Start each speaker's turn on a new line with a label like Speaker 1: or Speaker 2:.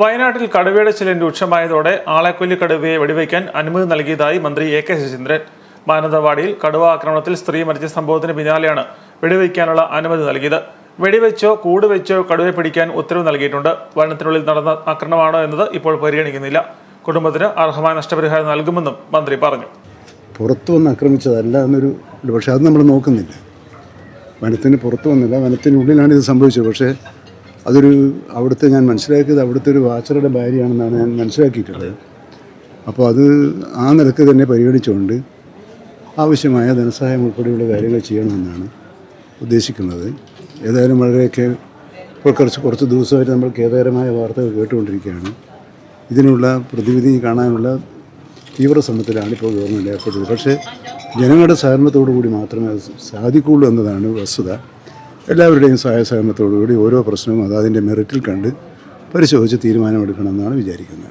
Speaker 1: വയനാട്ടിൽ കടുവയുടെ ശല്യം രൂക്ഷമായതോടെ ആളെക്കൊല്ലി കടുവയെ വെടിവയ്ക്കാൻ അനുമതി നൽകിയതായി മന്ത്രി എ കെ ശശീന്ദ്രൻ. മാനന്തവാടിയിൽ കടുവ ആക്രമണത്തിൽ സ്ത്രീ മരിച്ച സംഭവത്തിന് പിന്നാലെയാണ് വെടിവയ്ക്കാനുള്ള അനുമതി നൽകിയത്. വെടിവെച്ചോ കൂട് വെച്ചോ കടുവയെ പിടിക്കാൻ ഉത്തരവ് നൽകിയിട്ടുണ്ട്. വനത്തിനുള്ളിൽ നടന്ന ആക്രമണമാണോ എന്നത് ഇപ്പോൾ പരിഗണിക്കുന്നില്ല. കുടുംബത്തിന് അർഹമായ നഷ്ടപരിഹാരം നൽകുമെന്നും മന്ത്രി പറഞ്ഞു.
Speaker 2: പുറത്തു വന്ന് ആക്രമിച്ചതല്ല എന്നൊരു പക്ഷേ അത് നമ്മൾ നോക്കുന്നില്ല. വനത്തിന് പുറത്തു വന്നില്ല വനത്തിനുള്ളിലാണ് ഇത് സംഭവിച്ചത്. പക്ഷേ അതൊരു അവിടുത്തെ ഞാൻ മനസ്സിലാക്കിയത് അവിടുത്തെ ഒരു വാച്ചറുടെ ഭാര്യയാണെന്നാണ് ഞാൻ മനസ്സിലാക്കിയിട്ടുള്ളത്. അപ്പോൾ അത് ആ നിലയ്ക്ക് തന്നെ പരിഗണിച്ചുകൊണ്ട് ആവശ്യമായ ധനസഹായം ഉൾപ്പെടെയുള്ള കാര്യങ്ങൾ ചെയ്യണമെന്നാണ് ഉദ്ദേശിക്കുന്നത്. ഏതായാലും വളരെയൊക്കെ ഇപ്പോൾ കുറച്ച് കുറച്ച് ദിവസമായിട്ട് നമ്മൾ ഖേദകരമായ വാർത്തകൾ കേട്ടുകൊണ്ടിരിക്കുകയാണ്. ഇതിനുള്ള പ്രതിവിധി കാണാനുള്ള തീവ്ര ശ്രമത്തിലാണ് ഇപ്പോൾ ഗവൺമെന്റ് ഏർപ്പെട്ടത് പക്ഷേ ജനങ്ങളുടെ സഹകരണത്തോടു കൂടി മാത്രമേ അത് സാധിക്കുള്ളൂ എന്നതാണ് വസ്തുത. എല്ലാവരുടെയും സഹായ സഹകരണത്തോടുകൂടി ഓരോ പ്രശ്നവും അത് മെറിറ്റിൽ കണ്ട് പരിശോധിച്ച് തീരുമാനമെടുക്കണമെന്നാണ് വിചാരിക്കുന്നത്.